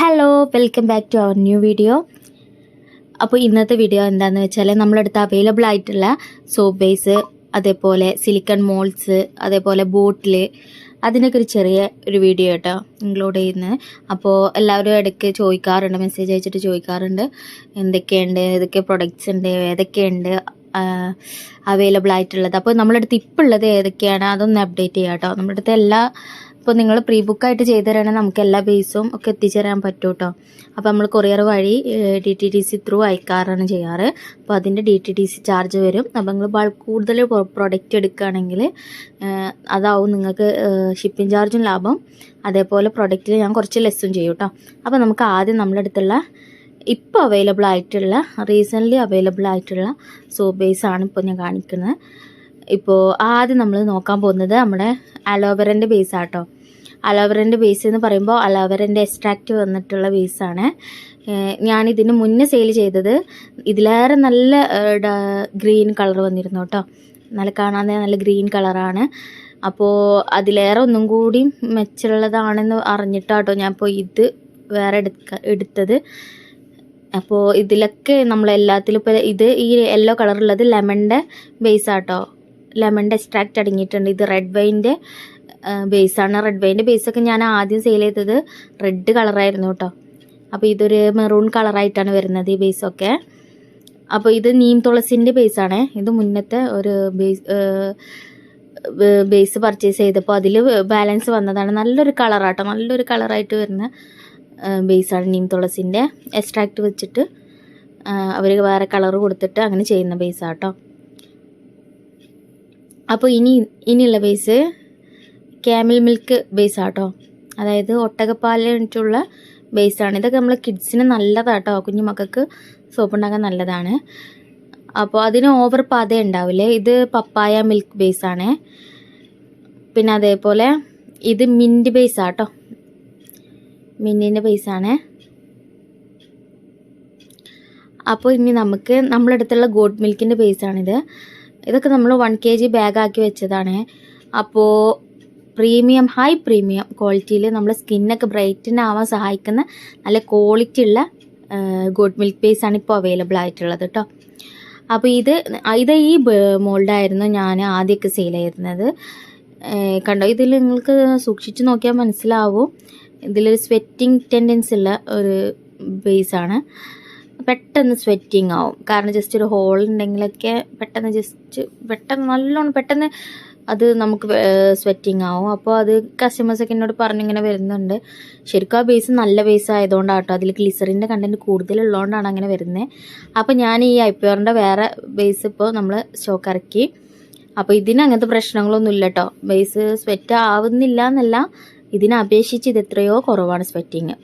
Hello welcome back to our new video അപ്പോൾ ഇന്നത്തെ video എന്താണെന്ന് വെച്ചാൽ നമ്മളടുത്ത് അവൈലബിൾ ആയിട്ടുള്ള സോപ്പ് ബേസ് അതേപോലെ സിലിക്കൺ മോൾസ് അതേപോലെ ബോട്ടിൽ അതിനൊക്കെ ഒരു ചെറിയ ഒരു വീഡിയോ കേട്ടോ ഇൻക്ലൂഡ് ചെയ്യുന്നത് അപ്പോൾ എല്ലാവരും ഇടയ്ക്ക് ചോദിക്കാറുണ്ട് മെസ്സേജ് അയച്ചിട്ട് ചോദിക്കാറുണ്ട് എന്തൊക്കെയുണ്ട് ഏതൊക്കെ പ്രൊഡക്ട്സ് ഉണ്ട് ഏതൊക്കെയുണ്ട് അവൈലബിൾ ആയിട്ടുള്ളത്. അപ്പോൾ നമ്മളടുത്ത് ഇപ്പോൾ ഉള്ളത് ഏതൊക്കെയാണ് അതൊന്ന് അപ്ഡേറ്റ് ചെയ്യാം കേട്ടോ നമ്മുടെ അടുത്ത് എല്ലാ ഇപ്പോൾ നിങ്ങൾ പ്രീ ബുക്കായിട്ട് ചെയ്തു തരാണെങ്കിൽ നമുക്ക് എല്ലാ ബേസും ഒക്കെ എത്തിച്ചേരാൻ പറ്റും കേട്ടോ അപ്പോൾ നമ്മൾ കൊറിയർ വഴി D T T C through അയക്കാറാണ് ചെയ്യാറ്. അപ്പോൾ അതിന്റെ D T T C charge വരും. അപ്പോൾ നിങ്ങൾ ബൾക്ക് കൂടുതൽ പ്രൊഡക്റ്റ് എടുക്കുകയാണെങ്കിൽ അതാവും നിങ്ങൾക്ക് ഷിപ്പിംഗ് ചാർജും ലാഭം. അതേപോലെ പ്രൊഡക്റ്റിൽ ഞാൻ കുറച്ച് ലെസ്സും ചെയ്യും കേട്ടോ അപ്പോൾ നമുക്ക് ആദ്യം നമ്മുടെ അടുത്തുള്ള ഇപ്പോൾ അവൈലബിൾ ആയിട്ടുള്ള റീസെന്റ്ലി അവൈലബിൾ ആയിട്ടുള്ള സോപ്പ് ബേസ് ആണ് ഇപ്പോൾ ഞാൻ കാണിക്കുന്നത്. ഇപ്പോൾ ആദ്യം നമ്മൾ നോക്കാൻ പോകുന്നത് നമ്മുടെ അലോവറന്റെ ബേസ് ആട്ടോ. അലോവറന്റെ ബേസ് എന്ന് പറയുമ്പോൾ അലോവറന്റെ എക്സ്ട്രാക്റ്റ് വന്നിട്ടുള്ള ബേസാണ് ഞാനിതിന് മുന്നേ സെയിൽ ചെയ്തത് ഇതിലേറെ നല്ല ഗ്രീൻ കളർ വന്നിരുന്നു കേട്ടോ നല്ല കാണാൻ നല്ല ഗ്രീൻ കളറാണ് അപ്പോൾ അതിലേറെ ഒന്നും കൂടി മെച്ചമുള്ളതാണെന്ന് അറിഞ്ഞിട്ടാട്ടോ ഞാൻ ഇപ്പോൾ ഇത് വേറെ എടുക്ക എടുത്തത്. അപ്പോൾ ഇതിലൊക്കെ നമ്മളെല്ലാത്തിലും ഇപ്പോൾ ഇത് ഈ യെല്ലോ കളറുള്ളത് ലെമണിന്റെ ബേസ് ആട്ടോ. ലെമണിന്റെ എക്സ്ട്രാക്റ്റ് അടങ്ങിയിട്ടുണ്ട്. ഇത് റെഡ് വൈന്റെ ബേസാണ് റെഡ് വൈന്റെ ബേസൊക്കെ ഞാൻ ആദ്യം സെയിൽ ചെയ്തത് റെഡ് കളറായിരുന്നു കേട്ടോ. അപ്പോൾ ഇതൊരു മെറൂൺ കളറായിട്ടാണ് വരുന്നത് ഈ ബേസൊക്കെ അപ്പോൾ ഇത് നീം തുളസിന്റെ ബേസാണ് ഇത് മുന്നത്തെ ഒരു ബേസ് ബേസ് പർച്ചേസ് ചെയ്തപ്പോൾ അതിൽ ബാലൻസ് വന്നതാണ്. നല്ലൊരു കളറാട്ടോ നല്ലൊരു കളറായിട്ട് വരുന്ന ബേസാണ് നീം തുളസിന്റെ എക്സ്ട്രാക്ട് വെച്ചിട്ട് അവർ വേറെ കളർ കൊടുത്തിട്ട് അങ്ങനെ ചെയ്യുന്ന ബേസാട്ടോ അപ്പോൾ ഇനി ഇനിയുള്ള ബേസ് ക്യാമിൽ മിൽക്ക് ബേസ് ആട്ടോ. അതായത് ഒട്ടകപ്പാലിട്ടുള്ള ബേസാണ് ഇതൊക്കെ നമ്മൾ കിഡ്സിന് നല്ലതാട്ടോ. കുഞ്ഞു മക്കൾക്ക് സോപ്പ് ഉണ്ടാക്കാൻ നല്ലതാണ്. അപ്പോൾ അതിന് ഓവർ പത ഉണ്ടാവില്ലേ ഇത് പപ്പായ മിൽക്ക് ബേസാണ് പിന്നെ അതേപോലെ ഇത് മിന്റ് ബേസ് ആട്ടോ. മിന്റിന്റെ ബേസാണ് അപ്പോൾ ഇനി നമുക്ക് നമ്മളെടുത്തുള്ള ഗോഡ് മിൽക്കിന്റെ ബേസാണിത് ഇതൊക്കെ നമ്മൾ വൺ കെ ജി ബാഗാക്കി വെച്ചതാണ്. അപ്പോൾ പ്രീമിയം ഹൈ പ്രീമിയം ക്വാളിറ്റിയിൽ നമ്മൾ സ്കിന്നൊക്കെ ബ്രൈറ്റൻ ആവാൻ സഹായിക്കുന്ന നല്ല ക്വാളിറ്റി ഉള്ള ഗുഡ് മിൽക്ക് പേസ് ആണ് ഇപ്പോൾ അവൈലബിൾ ആയിട്ടുള്ളത് കേട്ടോ അപ്പോൾ ഇത് ഇത് ഈ മോൾഡായിരുന്നു ഞാൻ ആദ്യമൊക്കെ സെയിൽ ചെയ്യുന്നത് കണ്ടോ? ഇതിൽ നിങ്ങൾക്ക് സൂക്ഷിച്ച് നോക്കിയാൽ മനസ്സിലാവും. ഇതിലൊരു സ്വെറ്റിംഗ് ടെൻഡൻസി ഉള്ള ഒരു ബേസാണ് പെട്ടെന്ന് സ്വെറ്റിങ് ആവും. കാരണം ജസ്റ്റ് ഒരു ഹോൾ ഉണ്ടെങ്കിലൊക്കെ പെട്ടെന്ന് ജസ്റ്റ് പെട്ടെന്ന് നല്ലോണം പെട്ടെന്ന് അത് നമുക്ക് സ്വെറ്റിംഗ് ആവും. അപ്പോൾ അത് കസ്റ്റമേഴ്സൊക്കെ എന്നോട് പറഞ്ഞിങ്ങനെ വരുന്നുണ്ട്. ശരിക്കും ആ ബേസ് നല്ല ബേസ് ആയതുകൊണ്ടാണ് കേട്ടോ അതിൽ ഗ്ലിസറിന്റെ കണ്ടന്റ് കൂടുതലുള്ളതുകൊണ്ടാണ് അങ്ങനെ വരുന്നത് അപ്പോൾ ഞാൻ ഈ ഐപ്പിയോറിന്റെ വേറെ ബേസ് ഇപ്പോൾ നമ്മൾ സ്റ്റോക്ക് ഇറക്കി. അപ്പോൾ ഇതിന് അങ്ങനത്തെ പ്രശ്നങ്ങളൊന്നും ഇല്ല കേട്ടോ ബേസ് സ്വെറ്റ് ആവുന്നില്ല എന്നല്ല ഇതിനെ അപേക്ഷിച്ച് ഇത് എത്രയോ കുറവാണ് സ്വെറ്റിങ്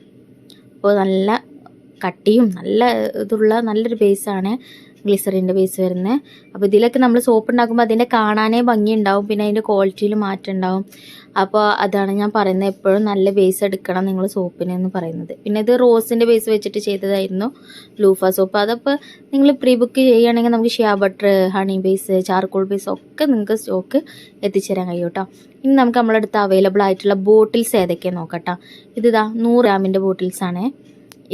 അപ്പോൾ നല്ല കട്ടിയും നല്ല ഇതുള്ള നല്ലൊരു ബേസാണ് ഗ്ലിസറിന്റെ ബേസ് വരുന്നത് അപ്പോൾ ഇതിലൊക്കെ നമ്മൾ സോപ്പ് ഉണ്ടാക്കുമ്പോൾ അതിന്റെ കാണാനേ ഭംഗി ഉണ്ടാവും പിന്നെ അതിന്റെ ക്വാളിറ്റിയിൽ മാറ്റം ഉണ്ടാവും. അപ്പോൾ അതാണ് ഞാൻ പറയുന്നത് എപ്പോഴും നല്ല ബേസ് എടുക്കണം നിങ്ങൾ സോപ്പിന് എന്ന് പറയുന്നത്. പിന്നെ ഇത് റോസിന്റെ ബേസ് വെച്ചിട്ട് ചെയ്തതായിരുന്നു ലൂഫ സോപ്പ് അതപ്പോൾ നിങ്ങൾ പ്രീ ബുക്ക് ചെയ്യുകയാണെങ്കിൽ നമുക്ക് shea butter honey base charcoal base ഒക്കെ നിങ്ങൾക്ക് സ്റ്റോക്ക് എത്തിച്ചേരാൻ കഴിയും കേട്ടോ ഇനി നമുക്ക് നമ്മുടെ അടുത്ത് അവൈലബിൾ ആയിട്ടുള്ള ബോട്ടിൽസ് ഏതൊക്കെയാണ് നോക്കട്ടോ ഇതാ നൂറ് ഗ്രാമിന്റെ ബോട്ടിൽസാണ്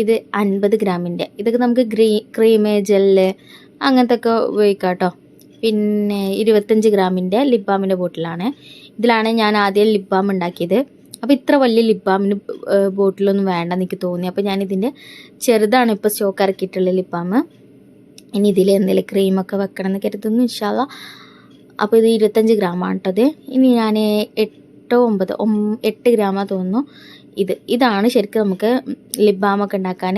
ഇത് അൻപത് ഗ്രാമിന്റെ ഇതൊക്കെ നമുക്ക് ഗ്രീ ക്രീം ജെല്ല് അങ്ങനത്തെ ഒക്കെ ഉപയോഗിക്കാം കേട്ടോ പിന്നെ ഇരുപത്തഞ്ച് ഗ്രാമിന്റെ ലിപ് ബാമിന്റെ ബോട്ടിലാണ്. ഇതിലാണ് ഞാൻ ആദ്യം ലിപ് ബാം ഉണ്ടാക്കിയത്. അപ്പോൾ ഇത്ര വലിയ ലിപ് ബാമിന് ബോട്ടിലൊന്നും വേണ്ട എനിക്ക് തോന്നി. അപ്പോൾ ഞാൻ ഇതിന്റെ ചെറുതാണ് ഇപ്പോൾ സ്റ്റോക്ക് ഇറക്കിയിട്ടുള്ള ലിപ് ബാം ഇനി ഇതിൽ എന്തെങ്കിലും ക്രീമൊക്കെ വെക്കണം എന്ന് കരുതുന്നു ഇൻഷാല്ല അപ്പോൾ ഇത് ഇരുപത്തഞ്ച് ഗ്രാമാണ് കേട്ടത് ഇനി ഞാൻ എട്ടോ ഒമ്പത് എട്ട് ഗ്രാമാണ് തോന്നുന്നു. ഇത് ഇതാണ് ശരിക്കും നമുക്ക് ലിപ് ബാമൊക്കെ ഉണ്ടാക്കാൻ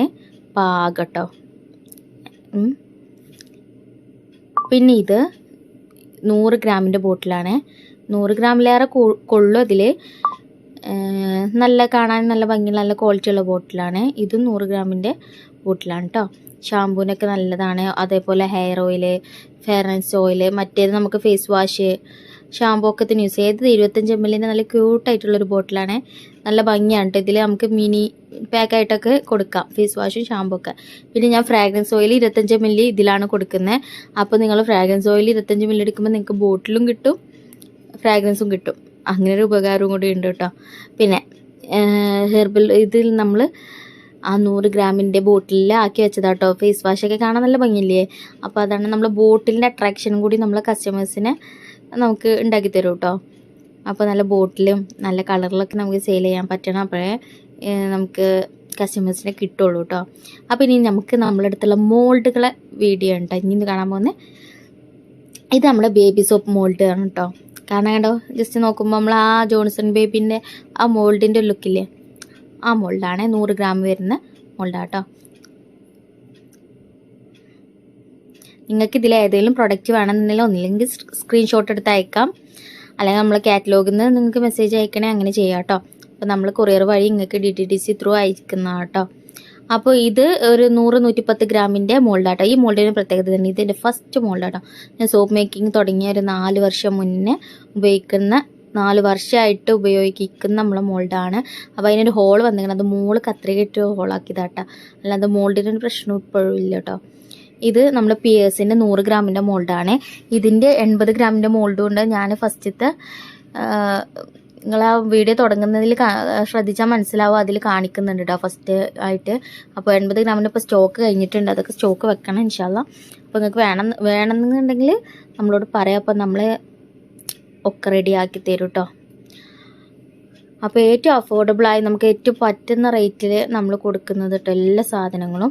പാകട്ടോ. പിന്നെ ഇത് നൂറ് ഗ്രാമിന്റെ ബോട്ടിലാണ്. നൂറ് ഗ്രാമിലേറെ കൊള്ളും അതിൽ നല്ല കാണാൻ നല്ല ഭംഗി നല്ല ക്വാളിറ്റി ഉള്ള ബോട്ടിലാണ്. ഇതും നൂറ് ഗ്രാമിന്റെ ബോട്ടിലാണ് കേട്ടോ ഷാമ്പൂവിനൊക്കെ നല്ലതാണ്. അതേപോലെ ഹെയർ ഓയിൽ ഫെയർനെസ് ഓയിൽ മറ്റേത് നമുക്ക് ഫേസ് വാഷ് തന്നെ യൂസ് ചെയ്ത് ഇരുപത്തഞ്ച് എം എല്ലിന്റെ നല്ല ക്യൂട്ടായിട്ടുള്ളൊരു ബോട്ടിലാണ് നല്ല ഭംഗിയാണ് കേട്ടോ ഇതിൽ നമുക്ക് മിനി പാക്കായിട്ടൊക്കെ കൊടുക്കാം. ഫേസ് വാഷും ഷാമ്പൂ ഒക്കെ പിന്നെ ഞാൻ ഫ്രാഗ്രൻസ് ഓയിൽ ഇരുപത്തഞ്ച് എം മില്ലി ഇതിലാണ് കൊടുക്കുന്നത് അപ്പോൾ നിങ്ങൾ ഫ്രാഗ്രൻസ് ഓയിൽ ഇരുപത്തഞ്ച് എം മില്ലി എടുക്കുമ്പോൾ നിങ്ങൾക്ക് ബോട്ടിലും കിട്ടും ഫ്രാഗ്രൻസും കിട്ടും. അങ്ങനെ ഒരു ഉപകാരവും കൂടി ഉണ്ട് കേട്ടോ പിന്നെ ഹെർബൽ ഇതിൽ നമ്മൾ ആ നൂറ് ഗ്രാമിന്റെ ബോട്ടിലിൽ ആക്കി വെച്ചതാട്ടോ ഫേസ് വാഷൊക്കെ കാണാൻ നല്ല ഭംഗിയില്ലേ? അപ്പോൾ അതാണ് നമ്മൾ ബോട്ടിലിന്റെ അട്രാക്ഷനും കൂടി നമ്മൾ കസ്റ്റമേഴ്സിനെ നമുക്ക് ഉണ്ടാക്കി തരും കേട്ടോ അപ്പോൾ നല്ല ബോട്ടിലും നല്ല കളറിലൊക്കെ നമുക്ക് സെയിൽ ചെയ്യാൻ പറ്റണം. അപ്പോഴേ നമുക്ക് കസ്റ്റമേഴ്സിനെ കിട്ടുള്ളൂ കേട്ടോ അപ്പോൾ ഇനി നമുക്ക് നമ്മുടെ അടുത്തുള്ള മോൾഡുകളെ വീഡിയോ ഉണ്ട് ഇനി കാണാൻ പോകുന്നത് ഇത് നമ്മുടെ ബേബി സോപ്പ് മോൾഡ് ആണ് കേട്ടോ കാരണം കണ്ടോ ജസ്റ്റ് നോക്കുമ്പോൾ നമ്മൾ ആ ജോൺസൺ ബേബിന്റെ ആ മോൾഡിന്റെ ലുക്കില്ലേ ആ മോൾഡാണ് നൂറ് ഗ്രാം വരുന്ന മോൾഡാട്ടോ നിങ്ങൾക്ക് ഇതിൽ ഏതെങ്കിലും പ്രൊഡക്റ്റ് വേണമെന്നുണ്ടെങ്കിൽ ഒന്നില്ലെങ്കിൽ സ്ക്രീൻഷോട്ട് എടുത്ത് അയക്കാം. അല്ലെങ്കിൽ നമ്മൾ കാറ്റലോഗിൽ നിന്ന് നിങ്ങൾക്ക് മെസ്സേജ് അയക്കണേ അങ്ങനെ ചെയ്യാം കേട്ടോ അപ്പോൾ നമ്മൾ കൊറിയർ വഴി നിങ്ങൾക്ക് D T D C through അയക്കുന്നതാണ് കേട്ടോ അപ്പോൾ ഇത് ഒരു നൂറ് നൂറ്റിപ്പത്ത് ഗ്രാമിന്റെ മോൾഡാട്ടോ ഈ മോൾഡിന് പ്രത്യേകത തന്നെ ഇതിന്റെ ഫസ്റ്റ് മോൾഡാട്ടോ ഞാൻ സോപ്പ് മേക്കിംഗ് തുടങ്ങിയ ഒരു നാല് വർഷം മുന്നേ ഉപയോഗിക്കുന്ന നാല് വർഷമായിട്ട് ഉപയോഗിക്കുന്ന നമ്മളെ മോൾഡാണ് അപ്പോൾ അതിനൊരു ഹോൾ വന്നിരിക്കണം അത് മോൾ കത്രികയിട്ട് ഹോളാക്കിയതാട്ടോ അല്ലാതെ മോൾഡിനൊരു പ്രശ്നം ഇപ്പോഴും ഇല്ല കേട്ടോ ഇത് നമ്മൾ പിയേഴ്സിന്റെ നൂറ് ഗ്രാമിന്റെ മോൾഡാണ്. ഇതിന്റെ എൺപത് ഗ്രാമിന്റെ മോൾഡ് കൊണ്ട് ഞാൻ ഫസ്റ്റത്തെ നിങ്ങൾ ആ വീഡിയോ തുടങ്ങുന്നതിൽ ശ്രദ്ധിച്ചാൽ മനസ്സിലാവും അതിൽ കാണിക്കുന്നുണ്ട് കേട്ടോ ഫസ്റ്റ് ആയിട്ട്. അപ്പോൾ എൺപത് ഗ്രാമിന്റെ ഇപ്പോൾ സ്റ്റോക്ക് കഴിഞ്ഞിട്ടുണ്ട്. അതൊക്കെ സ്റ്റോക്ക് വെക്കണം ഇൻഷാല്ല അപ്പോൾ നിങ്ങൾക്ക് വേണം വേണമെന്നുണ്ടെങ്കിൽ നമ്മളോട് പറയാം. അപ്പോൾ നമ്മൾ ഒക്കെ റെഡിയാക്കി തരും കേട്ടോ അപ്പോൾ ഏറ്റവും അഫോർഡബിളായി നമുക്ക് ഏറ്റവും പറ്റുന്ന റേറ്റിൽ നമ്മൾ കൊടുക്കുന്നത് കേട്ടോ എല്ലാ സാധനങ്ങളും.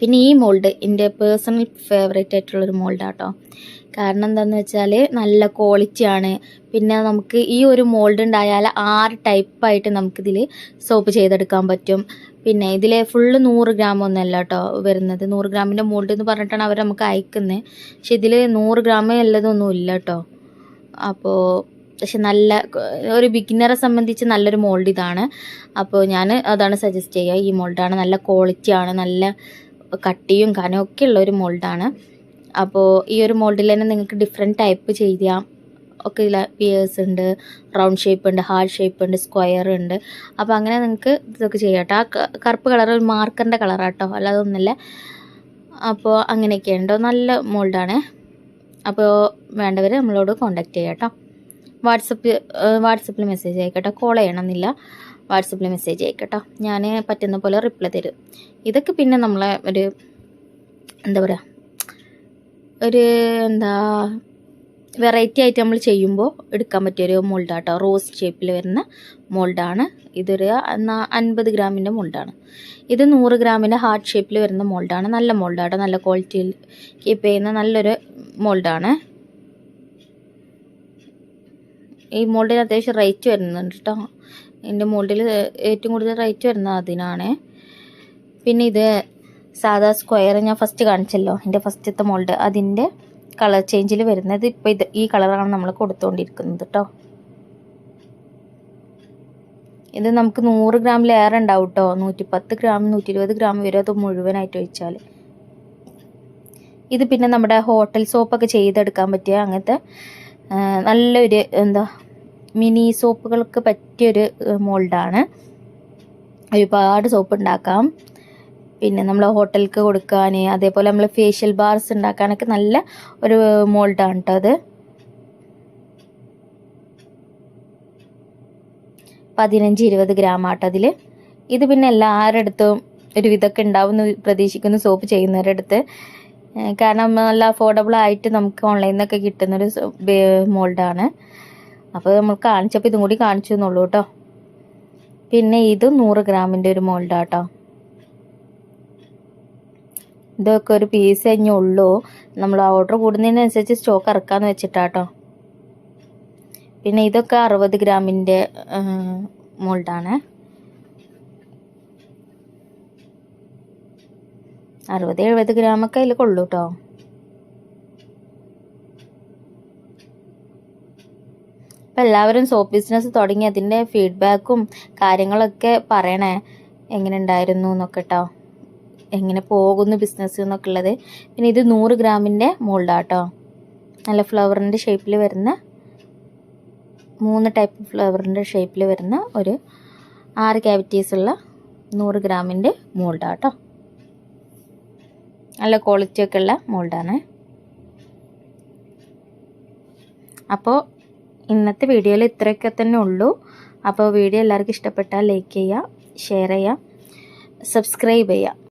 പിന്നെ ഈ മോൾഡ് എന്റെ പേഴ്സണൽ ഫേവറേറ്റ് ആയിട്ടുള്ളൊരു മോൾഡാട്ടോ കാരണം എന്താണെന്ന് വെച്ചാൽ നല്ല ക്വാളിറ്റിയാണ് പിന്നെ നമുക്ക് ഈ ഒരു മോൾഡ് ഉണ്ടായാൽ ആറ് ടൈപ്പായിട്ട് നമുക്കിതിൽ സോപ്പ് ചെയ്തെടുക്കാൻ പറ്റും. പിന്നെ ഇതിൽ ഫുള്ള് നൂറ് ഗ്രാം ഒന്നല്ല കേട്ടോ വരുന്നത്. നൂറ് ഗ്രാമിന്റെ മോൾഡ് എന്ന് പറഞ്ഞിട്ടാണ് അവർ നമുക്ക് അയക്കുന്നത് പക്ഷെ ഇതിൽ നൂറ് ഗ്രാം ഉള്ളതൊന്നും ഇല്ല കേട്ടോ അപ്പോൾ പക്ഷെ നല്ല ഒരു ബിഗിനറെ സംബന്ധിച്ച് നല്ലൊരു മോൾഡ് ഇതാണ്. അപ്പോൾ ഞാൻ അതാണ് സജസ്റ്റ് ചെയ്യുക ഈ മോൾഡാണ് നല്ല ക്വാളിറ്റിയാണ് നല്ല കട്ടിയും കനവും ഒക്കെ ഉള്ള ഒരു മോൾഡാണ്. അപ്പോൾ ഈ ഒരു മോൾഡിൽ തന്നെ നിങ്ങൾക്ക് ഡിഫറെന്റ് ടൈപ്പ് ചെയ്യാം ഒക്കെ ഇല്ല പിയേഴ്സ് ഉണ്ട് റൗണ്ട് ഷേപ്പ് ഉണ്ട് ഹാർഡ് ഷേപ്പ് ഉണ്ട് സ്ക്വയർ ഉണ്ട്. അപ്പോൾ അങ്ങനെ നിങ്ങൾക്ക് ഇതൊക്കെ ചെയ്യാം കേട്ടോ. ആ കറുപ്പ് കളർ ഒരു മാർക്കറിന്റെ കളറാട്ടോ അല്ലാതെ ഒന്നുമില്ല. അപ്പോൾ അങ്ങനെയൊക്കെ ഉണ്ടോ. നല്ല മോൾഡാണ്. അപ്പോൾ വേണ്ടവർ നമ്മളോട് കോൺടാക്ട് ചെയ്യാം കേട്ടോ. വാട്സപ്പ് വാട്സപ്പിൽ മെസ്സേജ് അയക്കട്ടോ കോൾ ചെയ്യണമെന്നില്ല. വാട്സപ്പിൽ മെസ്സേജ് അയക്കട്ടോ. ഞാൻ പറ്റുന്ന പോലെ റിപ്ലൈ തരും. ഇതൊക്കെ പിന്നെ നമ്മളെ ഒരു എന്താ പറയുക ഒരു എന്താ വെറൈറ്റി ആയിട്ട് നമ്മൾ ചെയ്യുമ്പോൾ എടുക്കാൻ പറ്റിയൊരു മോൾഡാട്ടോ. റോസ് ഷേപ്പിൽ വരുന്ന മോൾഡാണ്. ഇതൊരു അൻപത് ഗ്രാമിന്റെ മോൾഡാണ്. ഇത് നൂറ് ഗ്രാമിന്റെ ഹാർട്ട് ഷേപ്പിൽ വരുന്ന മോൾഡാണ്. നല്ല മോൾഡാട്ടോ. നല്ല ക്വാളിറ്റിയിൽ കീപ്പ് ചെയ്യുന്ന നല്ലൊരു മോൾഡാണ്. ഈ മോൾഡിന് അത്യാവശ്യം റേറ്റ് വരുന്നുണ്ട് കേട്ടോ എന്റെ മോൾഡിൽ ഏറ്റവും കൂടുതൽ റേറ്റ് വരുന്നത് അതിനാണ്. പിന്നെ ഇത് സാധാ സ്ക്വയർ ഞാൻ ഫസ്റ്റ് കാണിച്ചല്ലോ എന്റെ ഫസ്റ്റത്തെ മോൾഡ്. അതിന്റെ കളർ ചേഞ്ചിൽ വരുന്നത് ഇപ്പോൾ ഇത് ഈ കളറാണ് നമ്മൾ കൊടുത്തുകൊണ്ടിരിക്കുന്നത് കേട്ടോ ഇത് നമുക്ക് നൂറ് ലെയർ ഉണ്ടാവും കേട്ടോ നൂറ്റി പത്ത് ഗ്രാം നൂറ്റി ഇരുപത് ഗ്രാം വരും അത് മുഴുവനായിട്ട് ഒഴിച്ചാൽ. ഇത് പിന്നെ നമ്മുടെ ഹോട്ടൽ സോപ്പൊക്കെ ചെയ്തെടുക്കാൻ പറ്റിയ അങ്ങനത്തെ നല്ലൊരു എന്താ മിനി സോപ്പുകൾക്ക് പറ്റിയൊരു മോൾഡാണ്. ഒരുപാട് സോപ്പ് ഉണ്ടാക്കാം പിന്നെ നമ്മൾ ഹോട്ടലിലേക്ക് കൊടുക്കാൻ അതേപോലെ നമ്മൾ ഫേഷ്യൽ ബാർസ് ഉണ്ടാക്കാനൊക്കെ നല്ല ഒരു മോൾഡാണ് കേട്ടോ അത്. പതിനഞ്ച് ഇരുപത് ഗ്രാം ആട്ടോ അതിൽ ഇത് പിന്നെ എല്ലാവരുടെ അടുത്തും ഒരു വിധമൊക്കെ ഉണ്ടാവും എന്ന് പ്രതീക്ഷിക്കുന്നു സോപ്പ് ചെയ്യുന്നവരുടെ അടുത്ത് കാരണം നല്ല അഫോർഡബിൾ ആയിട്ട് നമുക്ക് ഓൺലൈനിൽ നിന്നൊക്കെ കിട്ടുന്നൊരു മോൾഡാണ്. അപ്പോൾ നമ്മൾ കാണിച്ചപ്പോൾ ഇതും കൂടി കാണിച്ചു എന്നുള്ളൂ കേട്ടോ. പിന്നെ ഇത് നൂറ് ഗ്രാമിന്റെ ഒരു മോൾഡാട്ടോ ഇതൊക്കെ ഒരു പീസ് കഴിഞ്ഞേ ഉള്ളൂ. നമ്മൾ ആ ഓർഡർ കൂടുന്നതിനനുസരിച്ച് സ്റ്റോക്ക് ഇറക്കാന്ന് വെച്ചിട്ടാട്ടോ. പിന്നെ ഇതൊക്കെ അറുപത് ഗ്രാമിന്റെ മോൾഡാണ് അറുപത് എഴുപത് ഗ്രാമൊക്കെ അതിൽ കൊള്ളൂ കേട്ടോ അപ്പം എല്ലാവരും സോപ്പ് ബിസിനസ് തുടങ്ങി അതിന്റെ ഫീഡ്ബാക്കും കാര്യങ്ങളൊക്കെ പറയണേ. എങ്ങനെ ഉണ്ടായിരുന്നു എന്നൊക്കെ കേട്ടോ എങ്ങനെ പോകുന്നു ബിസിനസ് എന്നൊക്കെ ഉള്ളത്. പിന്നെ ഇത് നൂറ് ഗ്രാമിന്റെ മോൾഡാട്ടോ. നല്ല ഫ്ലവറിന്റെ ഷേപ്പിൽ വരുന്ന മൂന്ന് ടൈപ്പ് ഫ്ലവറിന്റെ ഷേപ്പിൽ വരുന്ന ഒരു ആറ് ക്യാവിറ്റീസ് ഉള്ള നൂറ് ഗ്രാമിന്റെ മോൾഡാട്ടോ. നല്ല ക്വാളിറ്റിയൊക്കെ ഉള്ള മോൾഡാണ്. അപ്പോൾ ഇന്നത്തെ വീഡിയോയിൽ ഇത്രയൊക്കെ തന്നെ ഉള്ളൂ. അപ്പോൾ വീഡിയോ എല്ലാവർക്കും ഇഷ്ടപ്പെട്ടാൽ ലൈക്ക് ചെയ്യുക ഷെയർ ചെയ്യുക സബ്സ്ക്രൈബ് ചെയ്യുക.